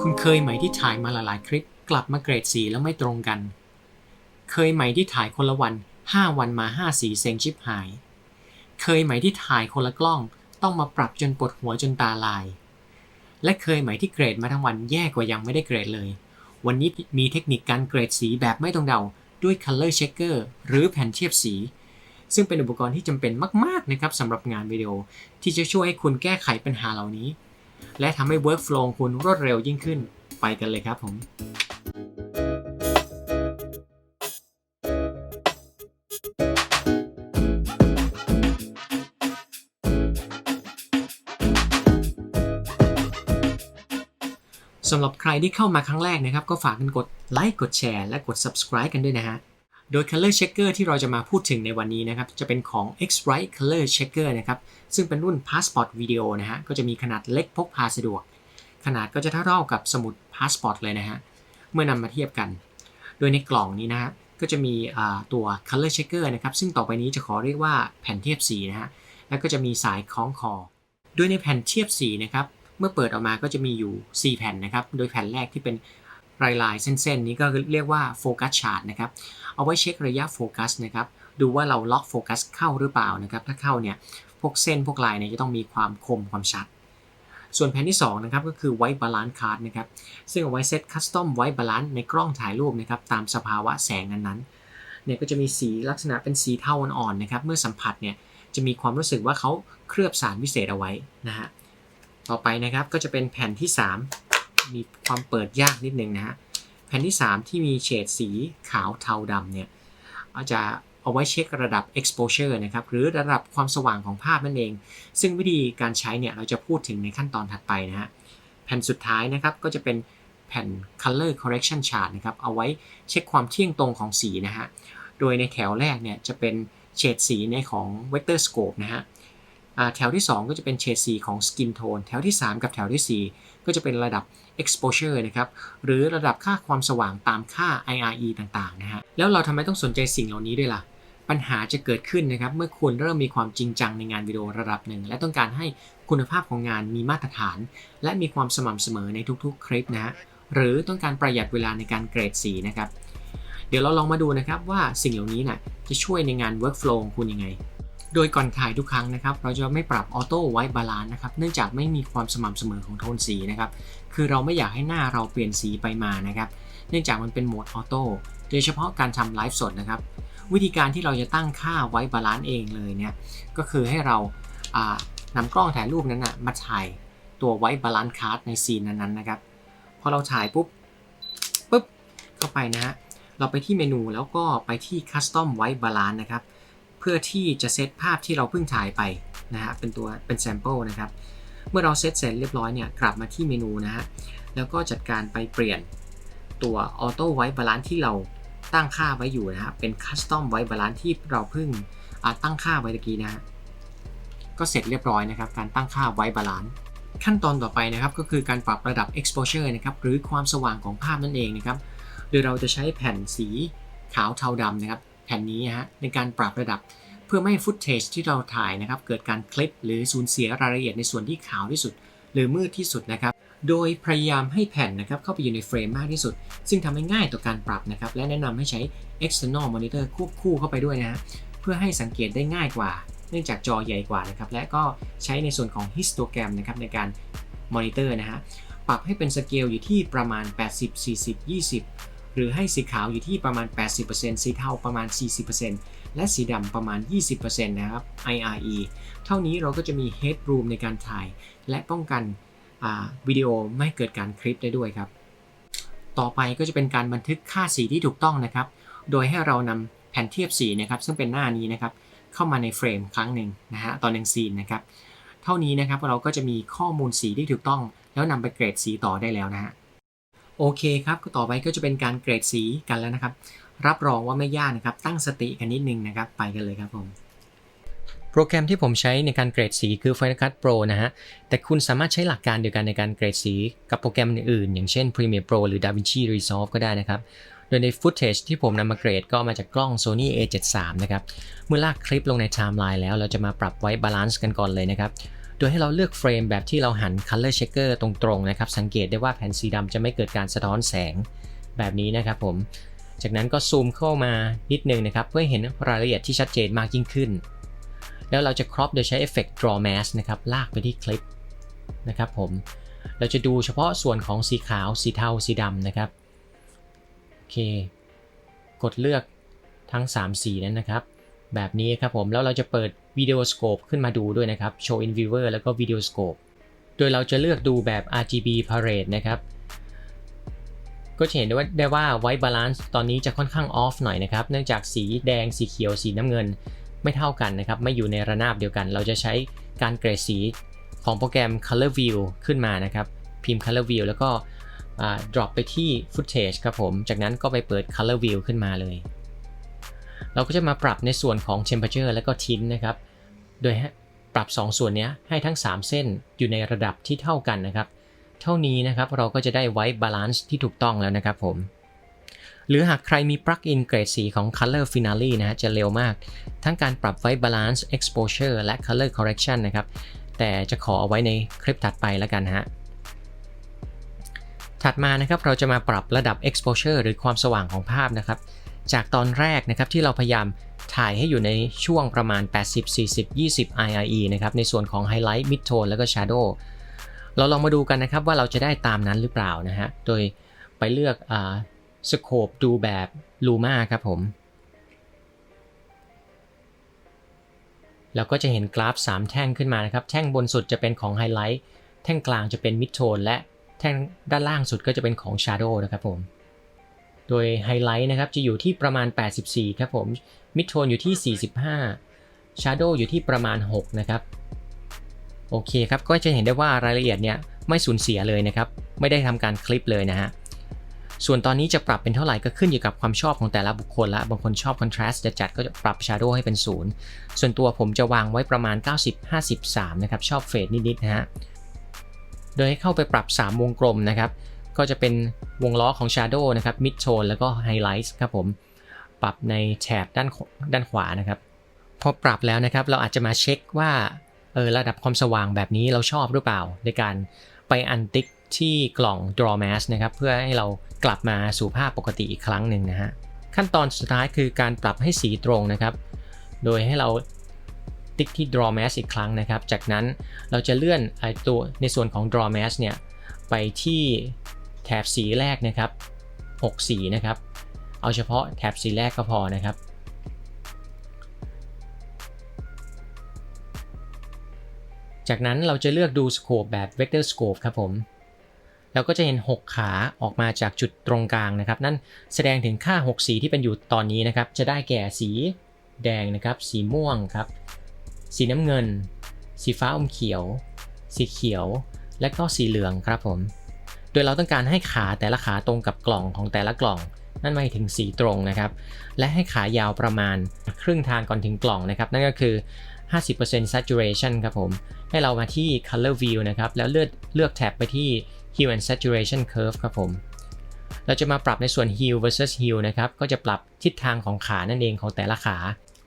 คุณเคยไหมที่ถ่ายมาหลายๆ คลิป กลับมาเกรดสีแล้วไม่ตรงกัน เคยไหมที่ถ่ายคนละวัน 5 วันมา 5 สีเซ็งชิบหาย เคยไหมที่ถ่ายคนละกล้องต้องมาปรับจนปวดหัวจนตาลาย และเคยไหมที่เกรดมาทั้งวันแย่กว่ายังไม่ได้เกรดเลย วันนี้มีเทคนิคการเกรดสีแบบไม่ตรงเดาด้วย Color Checker หรือแผ่นเทียบสี ซึ่งเป็นอุปกรณ์ที่จำเป็นมาก ๆ นะครับสำหรับงานวิดีโอ ที่จะช่วยให้คุณแก้ไขปัญหาเหล่านี้ และทำให้ workflow ของคุณรวดเร็วยิ่งขึ้น ไปกันเลยครับผม สำหรับใครที่เข้ามาครั้งแรกนะครับ ก็ฝากกันกดไลค์กดแชร์และกด subscribe กันด้วยนะฮะ โดย Color Checker ที่เราจะมาพูดถึงในวันนี้นะครับ จะเป็นของ X-Rite Color Checker นะครับ ซึ่งเป็นรุ่น Passport Video นะฮะ ก็จะมีขนาดเล็กพกพาสะดวก ขนาดก็จะเท่าๆกับสมุด Passport เลยนะฮะ เมื่อนำมาเทียบกัน โดยในกล่องนี้นะฮะ ก็จะมีตัว Color Checker นะครับ ซึ่งต่อไปนี้จะขอเรียกว่าแผ่นเทียบสีนะฮะ แล้วก็จะมีสายคล้องคอ โดยในแผ่นเทียบสีนะครับ เมื่อเปิดออกมาก็จะมีอยู่ 4 แผ่นนะครับ โดยแผ่นแรกที่เป็น ลายลายๆเส้นๆ นี้ก็เรียกว่าโฟกัสชาร์ตนะครับ เอาไว้เช็คระยะโฟกัสนะครับ ดูว่าเราล็อกโฟกัสเข้าหรือเปล่านะครับ ถ้าเข้าเนี่ย พวกเส้นพวกลายเนี่ยจะต้องมีความคมความชัด ส่วนแผ่นที่2นะครับก็คือไว e ์บาลานซ์คาร์ดนะครับ ซึ่งเอาไว้เซตคัสตอมไว e ์บาลานซ์ในกล้องถ่ายรูปนะครับ ตามสภาวะแสงนั้นๆ เนี่ยก็จะมีสีลักษณะเป็นสีเทาอ่อนๆนะครับ เมื่อสัมผัสเนี่ยจะมีความรู้สึกว่าเขาเคลือบสารพิเศษเอาไว้นะฮะ ต่อไปนะครับก็จะเป็นแผ่นที่ 3 มีความเปิดยากนิดนึงนะฮะแผ่นที่ 3 ที่มีเฉดสีขาวเทาดำเนี่ยอาจจะเอาไว้เช็คระดับ exposure นะครับหรือระดับความสว่างของภาพนั่นเอง ซึ่งวิธีการใช้เนี่ยเราจะพูดถึงในขั้นตอนถัดไปนะฮะแผ่นสุดท้ายนะครับก็จะเป็นแผ่น color correction chart นะครับเอาไว้เช็คความเที่ยงตรงของสีนะฮะโดยในแถวแรกเนี่ยจะเป็นเฉดสีในของ vector scope นะฮะ แถวที่ 2 ก็จะเป็นเฉดสีของ skin tone แถวที่ 3 กับแถวทีสี่ 4 ก็จะเป็นระดับ exposure นะครับหรือระดับค่าความสว่างตามค่า IRE ต่างๆนะฮะแล้วเราทำไมต้องสนใจสิ่งเหล่านี้ด้วยล่ะ ปัญหาจะเกิดขึ้นนะครับเมื่อคุณเริ่มมีความจริงจังในงานวิดีโอระดับหนึ่ง และต้องการให้คุณภาพของงานมีมาตรฐาน และมีความสม่ำเสมอในทุกๆ คลิปนะฮะหรือต้องการประหยัดเวลาในการเกรดสีนะครับเดี๋ยวเราลองมาดูนะครับว่าสิ่งเหล่านี้นะ่ะจะช่วยในงาน workflow ของคุณยังไง โดยก่อนถ่ายทุกครั้งนะครับ เราจะไม่ปรับออโต้ไว้บาลานซ์นะครับ เนื่องจากไม่มีความสม่ำเสมอของโทนสีนะครับ คือเราไม่อยากให้หน้าเราเปลี่ยนสีไปมานะครับ เนื่องจากมันเป็นโหมดออโต้โดยเฉพาะการทำไลฟ์สดนะครับ วิธีการที่เราจะตั้งค่าไว้บาลานซ์เองเลยเนี่ย ก็คือให้เรานำกล้องถ่ายรูปนั้นนะมาถ่ายตัวไว้บาลานซ์คาร์ดในซีนนั้นๆนะครับ พอเราถ่ายปุ๊บปุ๊บเข้าไปนะฮะ เราไปที่เมนูแล้วก็ไปที่ Custom White Balance นะครับ พื่อที่จะเซตภาพที่เราเพิ่งถ่ายไปนะฮะเป็นตัวเป็นแซมเปิลนะครับ เมื่อเราเซตเสร็จเรียบร้อยเนี่ยกลับมาที่เมนูนะฮะแล้วก็จัดการไปเปลี่ยนตัว Auto White Balance ที่เราตั้งค่าไว้อยู่นะฮะเป็น Custom White Balance ที่เราเพิ่งตั้งค่าไว้ตะกี้นะฮะก็เสร็จเรียบร้อยนะครับ การตั้งค่า White Balance ขั้นตอนต่อไปนะครับก็คือการปรับระดับ exposure นะครับหรือความสว่างของภาพนั่นเองนะครับ โดยเราจะใช้แผ่นสีขาวเทาดำนะครับ แผ่นนี้ฮะในการปรับระดับเพื่อไม่ให้ฟุตเทจที่เราถ่ายนะครับเกิดการคลิปหรือสูญเสียรายละเอียดในส่วนที่ขาวที่สุด หรือมืดที่สุดนะครับโดยพยายามให้แผ่นนะครับเข้าไปอยู่ในเฟรมมากที่สุด ซึ่งทำให้ง่ายต่อการปรับนะครับและแนะนำให้ใช้ external monitor ควบคู่เข้าไปด้วยนะฮะเพื่อให้สังเกตได้ง่ายกว่า เนื่องจากจอใหญ่กว่านะครับและก็ใช้ในส่วนของ histogram นะครับในการมอนิเตอร์นะฮะปรับให้เป็นสเกลอยู่ที่ประมาณ 80 40 20 หรือให้สีขาวอยู่ที่ประมาณ 80%สีเทาประมาณ 40%และสีดำประมาณ 20%นะครับ IRE เท่านี้เราก็จะมี headroom ในการถ่าย และป้องกันวิดีโอไม่เกิดการคลิปได้ด้วยครับ ต่อไปก็จะเป็นการบันทึกค่าสีที่ถูกต้องนะครับ โดยให้เรานำแผ่นเทียบสีนะครับ ซึ่งเป็นหน้านี้นะครับ เข้ามาในเฟรมครั้งหนึ่งนะฮะตอนหนึ่งซีนนะครับ เท่านี้นะครับเราก็จะมีข้อมูลสีที่ถูกต้อง แล้วนำไปเกรดสีต่อได้แล้วนะฮะ โอเคครับก็ต่อไปก็จะเป็นการเกรดสีกันแล้วนะครับ รับรองว่าไม่ยากนะครับ ตั้งสติกันนิดนึงนะครับ ไปกันเลยครับผมโปรแกรมที่ผมใช้ในการเกรดสีคือ Final Cut Pro นะฮะ แต่คุณสามารถใช้หลักการเดียวกันในการเกรดสีกับโปรแกรมอื่นๆ อย่างเช่น Premiere Pro หรือ DaVinci Resolve ก็ได้นะครับ โดยในฟุตเทจที่ผมนำมาเกรดก็มาจากกล้อง Sony A73 นะครับ เมื่อลากคลิปลงในไทม์ไลน์แล้วเราจะมาปรับไว้บาลานซ์กันก่อนเลยนะครับ โดยให้เราเลือกเฟรมแบบที่เราหัน Color Checker ตรงๆนะครับ สังเกตได้ว่าแผ่นสีดำจะไม่เกิดการสะท้อนแสงแบบนี้นะครับผม จากนั้นก็ซูมเข้ามานิดนึงนะครับเพื่อเห็นรายละเอียดที่ชัดเจนมากยิ่งขึ้น แล้วเราจะครอปโดยใช้เอฟเฟกต์ Draw Mask นะครับลากไปที่คลิปนะครับผม เราจะดูเฉพาะส่วนของสีขาว สีเทา สีดำนะครับ โอเค กดเลือกทั้ง 3 สีนั้นนะครับ แบบนี้ครับผม แล้วเราจะเปิดวิดีโอสโคปขึ้นมาดูด้วยนะครับ Show in Viewer แล้วก็ Video Scope โดยเราจะเลือกดูแบบ RGB Parade นะครับก็จะเห็นได้ว่าได้ว่า White Balance ตอนนี้จะค่อนข้าง off หน่อยนะครับ เนื่องจากสีแดงสีเขียวสีน้ำเงินไม่เท่ากันนะครับ ไม่อยู่ในระนาบเดียวกัน เราจะใช้การเกรดสีของโปรแกรม Color View ขึ้นมานะครับ พิมพ์ Color View แล้วก็ drop ไปที่ footage ครับผม จากนั้นก็ไปเปิด color view ขึ้นมาเลย เราก็จะมาปรับในส่วนของ temperature และก็ tint นะครับ โดยปรับ 2 ส่วนนี้ให้ทั้ง 3 เส้นอยู่ในระดับที่เท่ากันนะครับ เท่านี้นะครับเราก็จะได้ไว้ balance ที่ถูกต้องแล้วนะครับผม หรือหากใครมีปลั๊กอินเกรดสีของ Color Finale นะฮะจะเร็วมาก ทั้งการปรับไว้ Balance Exposure และ Color Correction นะครับ แต่จะขอเอาไว้ในคลิปถัดไปแล้วกันฮะถัดมานะครับเราจะมาปรับระดับ exposure หรือความสว่างของภาพนะครับ จากตอนแรกนะครับที่เราพยายามถ่ายให้อยู่ในช่วงประมาณ 80 40 20 IRE นะครับในส่วนของ Highlight Mid Tone แล้วก็ Shadow เราลองมาดูกันนะครับว่าเราจะได้ตามนั้นหรือเปล่านะฮะ โดยไปเลือกสโคปดูแบบ Luma ครับผม แล้วก็จะเห็นกราฟ 3 แท่งขึ้นมานะครับ แท่งบนสุดจะเป็นของ Highlight แท่งกลางจะเป็น Mid Tone และแท่งด้านล่างสุดก็จะเป็นของ Shadow นะครับผม โดยไฮไลท์นะครับจะอยู่ที่ประมาณ 84 ครับผม Mid Tone อยู่ที่ 45 Shadow อยู่ที่ประมาณ 6 นะครับ โอเคครับ ก็จะเห็นได้ว่ารายละเอียดเนี่ยไม่สูญเสียเลยนะครับ ไม่ได้ทำการคลิปเลยนะฮะ ส่วนตอนนี้จะปรับเป็นเท่าไหร่ก็ขึ้นอยู่กับความชอบของแต่ละบุคคลละ บางคนชอบ contrast จะจัดก็จะปรับ shadow ให้เป็น0ส่วนตัวผมจะวางไว้ประมาณ 90-53 นะครับ ชอบเฟดนิดๆนะฮะ โดยให้เข้าไปปรับ 3 วงกลมนะครับ ก็จะเป็นวงล้อของ Shadow นะครับ Mid Tone แล้วก็ Highlights ครับผม ปรับในแถบด้านด้านขวานะครับ พอปรับแล้วนะครับ เราอาจจะมาเช็คว่าเออระดับความสว่างแบบนี้เราชอบหรือเปล่า ในการไปอันติ๊กที่กล่อง Draw Mask นะครับ เพื่อให้เรากลับมาสู่ภาพปกติอีกครั้งหนึ่งนะฮะ ขั้นตอนสุดท้ายคือการปรับให้สีตรงนะครับ โดยให้เราติ๊กที่ draw mask อีกครั้งนะครับ จากนั้นเราจะเลื่อนไอตัวในส่วนของ draw mask เนี่ย ไปที่ แถบสีแรกนะครับ 6 สีนะครับ เอาเฉพาะแถบสีแรกก็พอนะครับ จากนั้นเราจะเลือกดูสโคปแบบ vector scope ครับผมเราก็จะเห็น 6 ขาออกมาจากจุดตรงกลางนะครับ นั่นแสดงถึงค่า 6 สีที่เป็นอยู่ตอนนี้นะครับ จะได้แก่สีแดงนะครับ สีม่วงครับ สีน้ำเงิน สีฟ้าอมเขียว สีเขียว และก็สีเหลืองครับผม ดยเราต้องการให้ขาแต่ละขาตรงกับกล่องของแต่ละกล่อง นั่นหมายถึงสีตรงนะครับ และให้ขายาวประมาณครึ่งทางก่อนถึงกล่องนะครับ นั่นก็คือ 50% saturation ครับผม ให้เรามาที่ color view นะครับ แล้วเลือกเลือกแท็บไปที่ hue and saturation curve ครับผม เราจะมาปรับในส่วน hue versus hue นะครับ ก็จะปรับทิศทางของขานั่นเองของแต่ละขา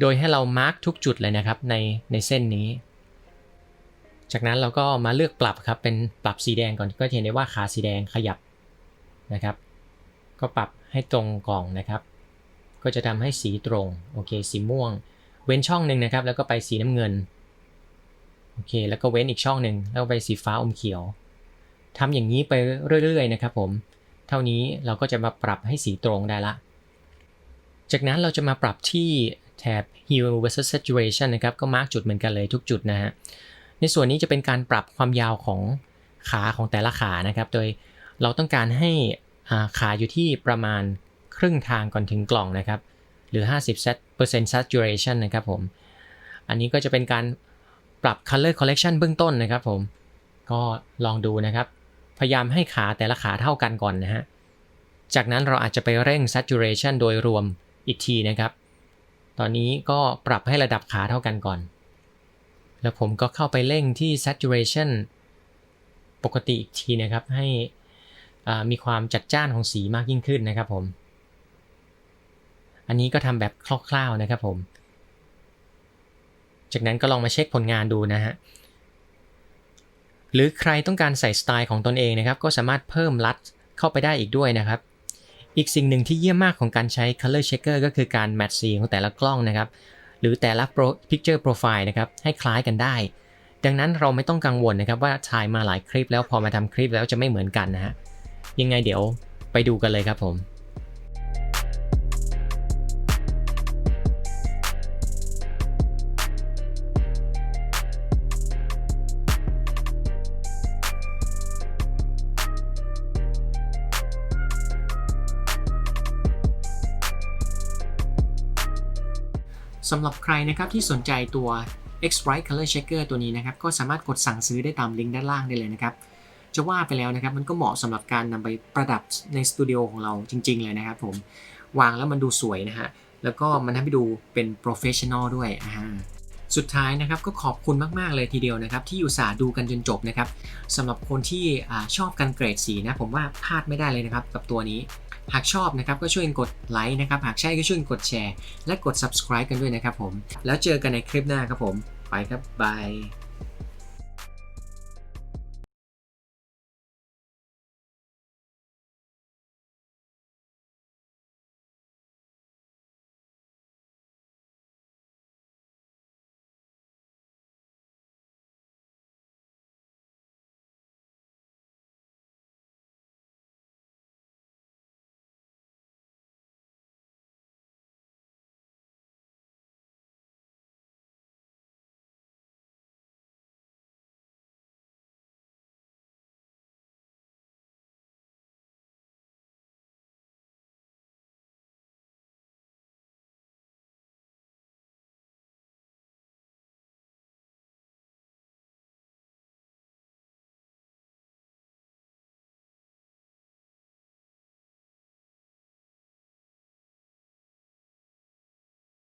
โดยให้เรามาร์กทุกจุดเลยนะครับในในเส้นนี้ จากนั้นเราก็มาเลือกปรับครับเป็นปรับสีแดงก่อนก็เห็นได้ว่าขาสีแดงขยับนะครับ ก็ปรับให้ตรงกล่องนะครับ ก็จะทำให้สีตรงโอเคสีม่วง เว้นช่องหนึ่งนะครับ แล้วก็ไปสีน้ำเงินโอเคแล้วก็เว้นอีกช่องหนึ่งแล้วไปสีฟ้าอมเขียวทำอย่างนี้ไปเรื่อยๆนะครับผมเท่านี้เราก็จะมาปรับให้สีตรงได้ละ จากนั้นเราจะมาปรับที่แถบ Hue versus Saturation นะครับก็มาร์กจุดเหมือนกันเลยทุกจุดนะฮะ ในส่วนนี้จะเป็นการปรับความยาวของขาของแต่ละขานะครับ โดยเราต้องการให้ขาอยู่ที่ประมาณครึ่งทางก่อนถึงกล่องนะครับ หรือ 50% saturation นะครับผม อันนี้ก็จะเป็นการปรับ color correction เบื้องต้นนะครับผม ก็ลองดูนะครับ พยายามให้ขาแต่ละขาเท่ากันก่อนนะฮะ จากนั้นเราอาจจะไปเร่ง saturation โดยรวมอีกทีนะครับ ตอนนี้ก็ปรับให้ระดับขาเท่ากันก่อน แล้วผมก็เข้าไปเร่งที่ saturation ปกติอีกทีนะครับ ให้มีความจัดจ้านของสีมากยิ่งขึ้นนะครับผม อันนี้ก็ทำแบบคร่าวๆนะครับผม จากนั้นก็ลองมาเช็คผลงานดูนะฮะ หรือใครต้องการใส่สไตล์ของตนเองนะครับ ก็สามารถเพิ่มลัดเข้าไปได้อีกด้วยนะครับ อีกสิ่งหนึ่งที่เยี่ยมมากของการใช้ color checker ก็คือการ match สีของแต่ละกล้องนะครับ หรือแต่ละ Picture profile นะครับให้คล้ายกันได้ ดังนั้นเราไม่ต้องกังวลนะครับว่าถ่ายมาหลายคลิปแล้วพอมาทำคลิปแล้วจะไม่เหมือนกันนะฮะยังไงเดี๋ยวไปดูกันเลยครับผม สำหรับใครนะครับที่สนใจตัว X-Bright Color Checker ตัวนี้นะครับ ก็สามารถกดสั่งซื้อได้ตามลิงก์ด้านล่างได้เลยนะครับ จะว่าไปแล้วนะครับ มันก็เหมาะสำหรับการนำไปประดับในสตูดิโอของเราจริง ๆ เลยนะครับผม วางแล้วมันดูสวยนะฮะ แล้วก็มันทำให้ดูเป็นโปรเฟชชั่นอลด้วยอ่าสุดท้ายนะครับก็ขอบคุณมาก ๆ เลยทีเดียวนะครับ ที่อยู่สาห์ดูกันจนจบนะครับสำหรับคนที่อชอบการเกรดสีนะ ผมว่าพลาดไม่ได้เลยนะครับกับตัวนี้ หากชอบนะครับก็ช่วยกดไลค์นะครับหากใช่ก็ช่วยกดแชร์ และกด subscribe กันด้วยนะครับผม แล้วเจอกันในคลิปหน้าครับผม ไปครับบาย